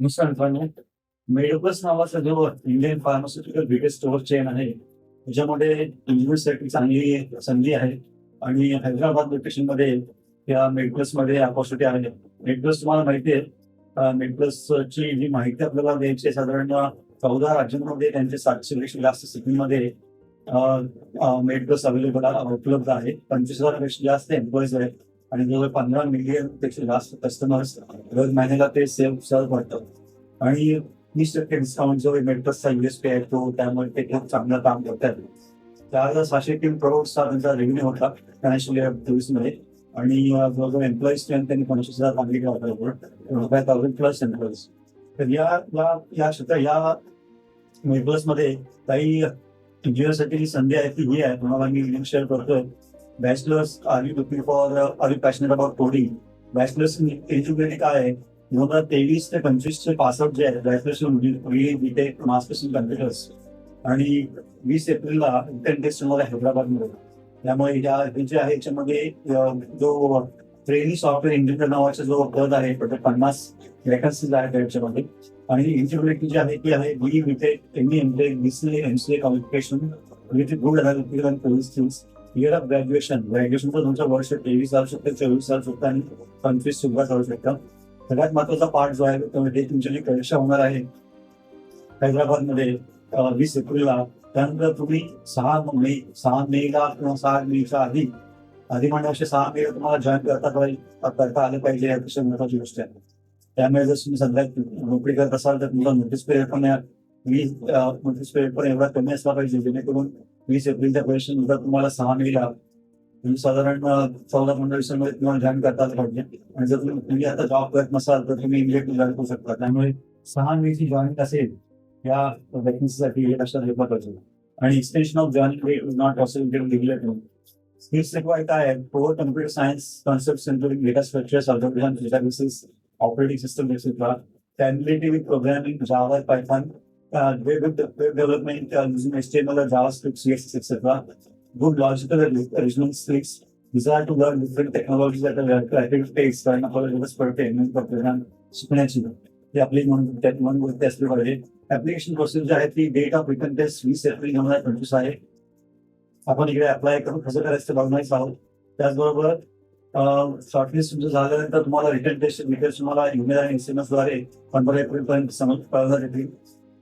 नमस्कार मित्रांनो मेडोप्लस नावाचा जो Indian pharmaceutical biggest store chain आहे त्याच्यामध्ये इन्व्हेस्टसाठी चांगली संधी आहे. आणि हैदराबाद लोकेशनमध्ये या मेडप्लसमध्ये अपॉर्च्युनिटी आहे. मेडप्लस तुम्हाला माहिती आहे मेडप्लस ची जी माहिती आपल्याला द्यायची साधारण चौदा राज्यांमध्ये त्यांचे सातशे पेक्षा जास्त सिटीमध्ये मेडप्लस अवेलेबल उपलब्ध आहे. पंचवीस हजारपेक्षा जास्त एम्प्लॉईज आहेत. आणि जवळ पंधरा मिलियनपेक्षा जास्त कस्टमर्स दर महिन्याला ते सेव्ह सर्व करतात. आणि वीस टक्के डिस्काउंट जो मेडप्लसचा युएसपी आहे तो त्यामुळे ते खूप चांगलं काम करतात. चार हजार सहाशे तीन करोडचा त्यांचा रेव्हेन्यू होता फायनान्शियल इयर चोवीसमध्ये. आणि अं, जवळजवळ एम्प्लॉईज स्ट्रेंथ त्यांनी पंचवीस हजार सांगितलं होतं फाय थाउजंड प्लस एम्प्लॉईज तर या या या क्षेत्र या मेडप्लस काही इंजिनियरसाठी जी संधी आहे ती ही आहे. तुम्हाला मी लिंक शेअर करतोय. Bachelors are you looking for are you passionate about coding bachelors eligibility काय आहे? दोन हजार तेवीस ते पंचवीसचे पासआउट जे आहेत bachelors BTech masters in computers आणि वीस एप्रिलला इंटर्न टेस्ट तुम्हाला हैदराबादमध्ये. त्यामुळे या जे आहे याच्यामध्ये जो ट्रेनी सॉफ्टवेअर इंजिनियर नावाचा जो पद आहे टोटल पन्नास वॅकन्सीज आहेत त्याच्यामध्ये. आणि इंजिबिलिटी जी आहे ती आहे B BTech M M B C M C A communication with good analytical and police skills year of graduation ग्रॅज्युएशनचं तुमचं वर्ष तेवीस चालू शकतं चोवीस चालू शकतं आणि पंचवीस सुद्धा चालू शकतं. सगळ्यात महत्त्वाचा पार्ट जो आहे तो म्हणजे तुमची जी परीक्षा होणार आहे हैदराबादमध्ये वीस एप्रिलला. त्यानंतर तुम्ही सहा मे सहा मेला किंवा सहा मेच्या आधी आधी म्हणजे असे सहा मे तुम्हाला जॉईन करता पाहिजे करता आलं पाहिजे अतिशय महत्वाची गोष्ट आहे. त्यामुळे जर तुम्ही सध्या नोकरी करत असाल तर तुमचा नोटीस पिरियड पण या- वीस नोटीस पिरियड पण एवढा कमी असला पाहिजे जेणेकरून वीस एप्रिलच्या परीक्षेनंतर तुम्हाला सहा मेला तुम्ही साधारण चौदा पंधरा दिवसांमध्ये तुम्हाला जॉईन करता पाहिजे आणि जर तुम्ही तुम्ही आता जॉब करत नसाल तर तुम्ही इमिजिएटली जॉईन करू शकता. त्यामुळे सहा मेची जॉईनिंग असेल या वॅकन्सीसाठी हे लक्षात घेतलं पाहिजे. आणि extension of joining is not possible regulator skills required काय आहे proper computer science concept including data structures algorithm databases operating system etcetera familiarity with programming Java Python uh, with the development uh, using HTML JavaScript, CSS, etc. Good logical and reasoning skills. Desire to learn different technologies that are rapid pace कारण आपल्याला गरज पडते नंतर परिणाम शिकण्याची ही आपली म्हणून त्यात म्हणून गोष्ट असली पाहिजे ऍप्लिकेशन प्रोसेस जी आहे ती डेट ऑफ रिटर्न टेस्ट वीस एप्रिल दोन हजार पंचवीस आहे आपण इकडे अप्लाय करून कसं करायचं ते बघणारच आहोत त्याचबरोबर शॉर्टलिस्ट तुमचं झाल्यानंतर तुम्हाला रिटर्न टेस्ट डिटेल्स तुम्हाला ईमेल आणि एस एम एसद्वारे पंधरा एप्रिल पर्यंत समज कळवण्यात येतील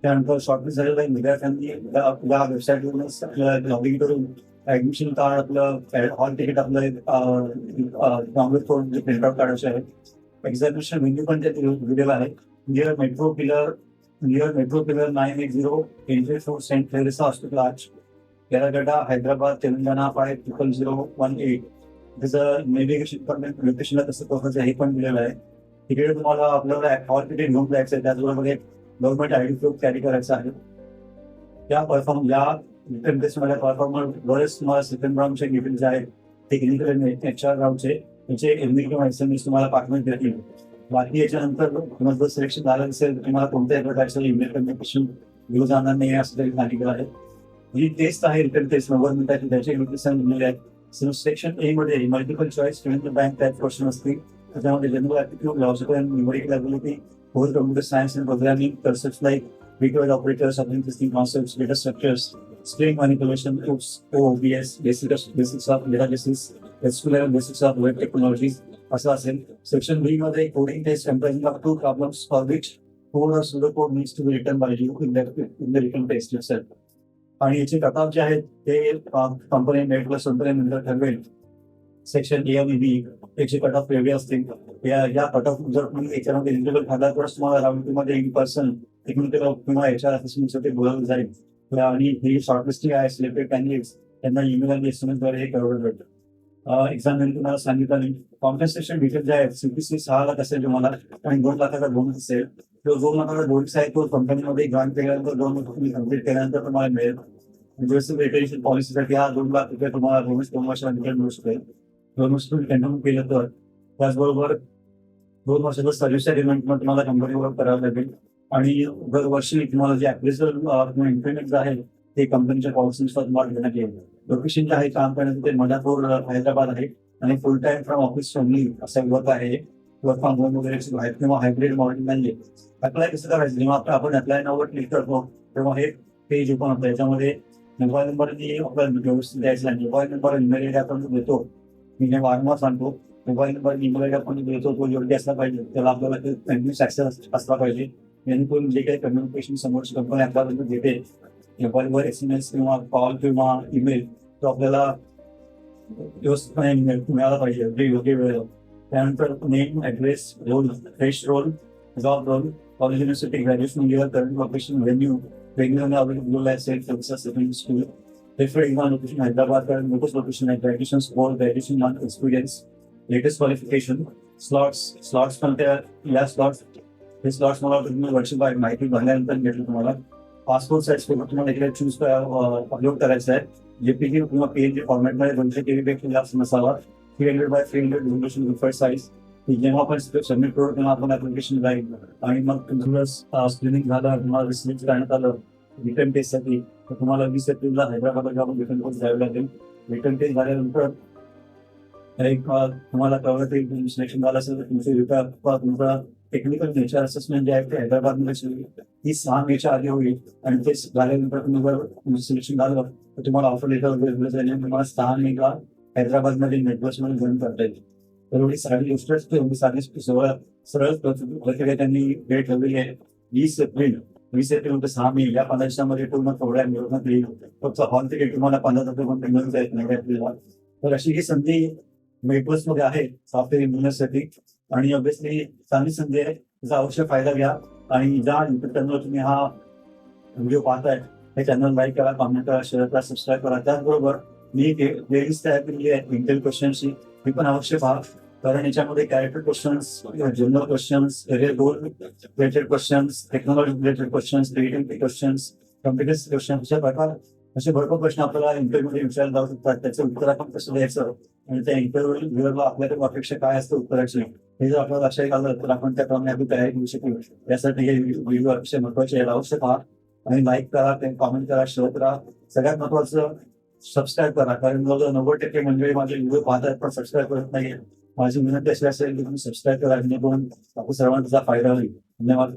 त्यानंतर शॉर्टलिस्ट झालेलं आहे. विद्यार्थ्यांनी आपल्या वेबसाईटवरूनच आपलं लॉगिंग करून ऍडमिशन कार्ड आपलं हॉल तिकीट आपलं डाउनलोड करून जे प्रिंटआउट काढायचे आहे. एक्झामिनेशन व्हेन्यू पण त्यात दिलेला आहे. Near metro pillar near metro pillar nine eight zero entry four saint Theresa hospital arch Erragadda Hyderabad Telangana five triple zero one eight त्याचं नेव्हिगेशन पण लोकेशनला तसं कसं हे पण दिलेलं आहे. तिकडे तुम्हाला आपल्याला हॉल तिकीट घेऊन जायचं आहे. त्याचबरोबर एक government I D proof carry करायचा आहे. या परफॉर्म या रिटर्न टेस्टमध्ये परफॉर्मन्स बरेच तुम्हाला सेकंड राऊंडचे डिटेल्स आहेत टेक्निकल एच आर राऊंडचे त्याचे एम एस एम एस तुम्हाला पाठवण्यात येतील बाकी याच्यानंतर तुम्हाला जर सिलेक्शन झालं असेल तुम्हाला कोणत्याही प्रकारचं ईमेल कम्युनिकेशन घेऊ जाणार नाही असं तरी सांगितलं आहे. ही टेस्ट आहे रिटर्न टेस्ट नव्वद मिनिटाची त्याचे नोटिसन दिलेले आहेत. सेक्शन ए मध्ये multiple choice student bank type question असतील. त्याच्यामध्ये general aptitude logical and numerical ability core computer science and programming concept like Frequent operators, subsystem concepts, data structures, string manipulation, OOPS, OOBS, basics, basics of databases, SQL and basics of web technologies, असं असेल section B मध्ये coding test comprising of two problems for which code or pseudo code needs to be written by you in the in the written test itself. आणि याचे cut off जे आहेत ते company net plus company नंतर ठरवेल section A आणि बी याचे cut off वेगळे असतील या या कट ऑफ जर तुम्ही याच्यामध्ये एलिजिबल झाला तर तुम्हाला राऊंडमध्ये इन पर्सन टेक्निकल किंवा एच आर असेसमेंटसाठी बोलावलं जाईल. आणि ही शॉर्टलिस्टिंग आहे सिलेक्टेड कॅन्डिडेट्स त्यांना ईमेल आणि एस एमद्वारे हे करवलं जातं एक्झाम तुम्हाला सांगितलं नाही. कॉम्पन्सेशन डिटेल जे आहेत सीपीसी सहा लाख असेल तुम्हाला आणि दोन लाखाचा बोनस असेल. तो दोन लाखाचा बोनस आहे तो कंपनीमध्ये जॉईन केल्यानंतर दोन लाख तुम्ही कंप्लीट केल्यानंतर तुम्हाला मिळेल. म्हणजे रिटेन्शन पॉलिसीसाठी हा दोन लाख रुपये तुम्हाला बोनस दोन वर्षानंतर मिळू शकेल. दोन वर्ष तुम्ही कंटिन्यू केलं तर. त्याचबरोबर दोन वर्षाचं सर्व्हिस अग्रीमेंट पण तुम्हाला कंपनीवर करावं लागेल. आणि दरवर्षी तुम्हाला जे अप्रेझल किंवा आहे ते कंपनीच्या पॉलिसीनुसार तुम्हाला देण्यात येईल. लोकेशन जे आहे काम करण्याचं ते मलापूर हैदराबाद आहे. आणि full time from office only असं वर्क आहे. वर्क फ्रॉम होम वगैरे आहेत किंवा हायब्रिड मॉडेल नाही अप्लाय कसं करायचं? जेव्हा आता आपण अप्लाय नावर क्लिक करतो तेव्हा हे पेज ओपन होतं. याच्यामध्ये मोबाईल नंबर आपल्याला व्यवस्थित द्यायचा मोबाईल नंबर ईमेल आपण देतो मी हे वारंवार सांगतो मोबाईल नंबर ईमेल आपण देतो तो योग्य असला पाहिजे. त्याला आपल्याला कंटिन्यूस ऍक्सेस असला पाहिजे. जेणेकरून जे काही कम्युनिकेशन समोरची कंपनी आपल्याला देते मोबाईलवर एस एम एस किंवा कॉल किंवा ईमेल तो आपल्याला व्यवस्थितपणे मिळाला पाहिजे अगदी योग्य वेळेला त्यानंतर name address role fresh role job role college university graduation गेलं करंट प्रोफेशन व्हेन्यू वेगवेगळ्या अवेलेबल असेल services school different one location Hyderabad current locus location आहे graduation score graduation month experience latest qualification slots slots पण त्या या slots हे slots मला तुम्ही वर्षभर माहिती भरल्यानंतर भेटेल तुम्हाला पासपोर्ट साईज फोटो तुम्हाला इकडे चूज अपलोड करायचा आहे जेपीजी किंवा पीएनजी फॉर्मॅटमध्ये दोनशे के बी पेक्षा जास्त नसावा three hundred by three hundred resolution preferred size जेव्हा आपण सबमिट करू तेव्हा आपण ऍप्लिकेशन जाईल आणि मग तुम्हाला स्क्रीनिंग झालं तुम्हाला रिसिव्ह करण्यात आलं रिटर्न टेस्टसाठी तर तुम्हाला वीस एप्रिलला हैदराबादला जाऊन रिटर्न टेस्ट द्यावी लागेल. रिटर्न टेस्ट झाल्यानंतर एक तुम्हाला कळलं ते सिलेक्शन झालं असेल तर तुमचे रिटर्न तुमचा टेक्निकल नेचर असेसमेंट जे आहे ते हैदराबादमध्ये ही सहा मेच्या आधी होईल आणि ते झाल्यानंतर तुम्ही जर सिलेक्शन झालं तर तुम्हाला ऑफर लेटर वगैरे जाईल आणि तुम्हाला सहा मेला हैदराबादमध्ये नेटवर्कमध्ये जॉईन करता येईल. तर एवढी साधी गोष्ट असते एवढी साधी सरळ सरळ प्रक्रिया त्यांनी डेट ठेवलेली आहे. वीस एप्रिल वीस एप्रिल होते सहा मे या पंधरा दिवसामध्ये पूर्ण थोड्या निवडणूक येईल फक्त हॉल तिकीट तुम्हाला पंधरा तारखेपर्यंत मिळून जाईल नाही एप्रिलला तर अशी ही संधी मेट्रोस मध्ये आहे सॉफ्टवेअर इंजिनियरसाठी आणि ऑब्विसली चांगली संधी आहे त्याचा अवश्य फायदा घ्या. आणि ज्या युट्यूब चॅनलवर तुम्ही हा व्हिडिओ पाहताय हे चॅनल लाईक करा कॉमेंट करा शेअर करा सबस्क्राईब करा. त्याचबरोबर मी प्लेलिस्ट तयार केलेली आहे इंटेल क्वेश्चनची मी पण अवश्य पहा. कारण याच्यामध्ये character questions general questions career goal related questions technology related questions creativity questions competence question अशा प्रकार असे भरपूर प्रश्न आपल्याला इंटरव्ह्यूमध्ये विचारले जाऊ शकतात. त्याचं उत्तर आपण कसं द्यायचं? आणि त्या इंटरव्ह्यू आपल्याकडे अपेक्षा काय असतं उत्तराची? हे जर आपल्याला लक्षात आलं तर आपण त्याप्रमाणे आपली तयारी करू शकू यासाठी हे व्हिडिओ अतिशय महत्त्वाचे आहे. अवश्य पहा. आणि लाईक करा ते कॉमेंट करा शेअर करा. सगळ्यात महत्वाचं सबस्क्राईब करा. कारण जवळजवळ नव्वद टक्के मंडळी माझे व्हिडिओ पाहतात पण सबस्क्राईब करत नाही माझी विनंती अशी असेल की तुम्ही सबस्क्राईब करा जेणेकरून आपण सर्वांचा फायदा होईल. धन्यवाद.